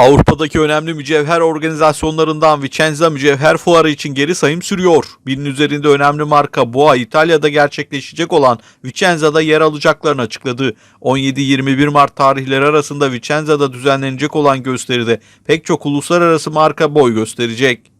Avrupa'daki önemli mücevher organizasyonlarından Vicenza Mücevher Fuarı için geri sayım sürüyor. Binin üzerinde önemli marka Boğa İtalya'da gerçekleşecek olan Vicenza'da yer alacaklarını açıkladı. 17-21 Mart tarihleri arasında Vicenza'da düzenlenecek olan gösteride pek çok uluslararası marka boy gösterecek.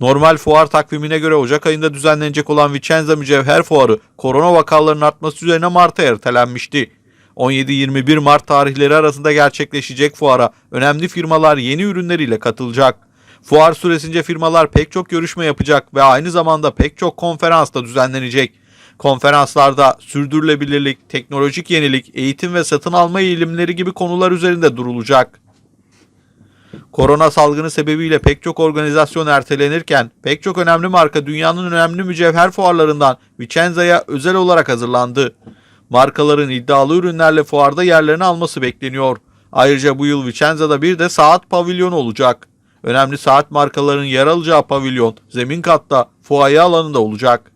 Normal fuar takvimine göre Ocak ayında düzenlenecek olan Vicenza Mücevher Fuarı korona vakalarının artması üzerine Mart'a ertelenmişti. 17-21 Mart tarihleri arasında gerçekleşecek fuara önemli firmalar yeni ürünleriyle katılacak. Fuar süresince firmalar pek çok görüşme yapacak ve aynı zamanda pek çok konferans da düzenlenecek. Konferanslarda sürdürülebilirlik, teknolojik yenilik, eğitim ve satın alma eğilimleri gibi konular üzerinde durulacak. Korona salgını sebebiyle pek çok organizasyon ertelenirken pek çok önemli marka dünyanın önemli mücevher fuarlarından Vicenza'ya özel olarak hazırlandı. Markaların iddialı ürünlerle fuarda yerlerini alması bekleniyor. Ayrıca bu yıl Vicenza'da bir de saat pavilyonu olacak. Önemli saat markalarının yer alacağı pavilyon zemin katta fuaye alanında olacak.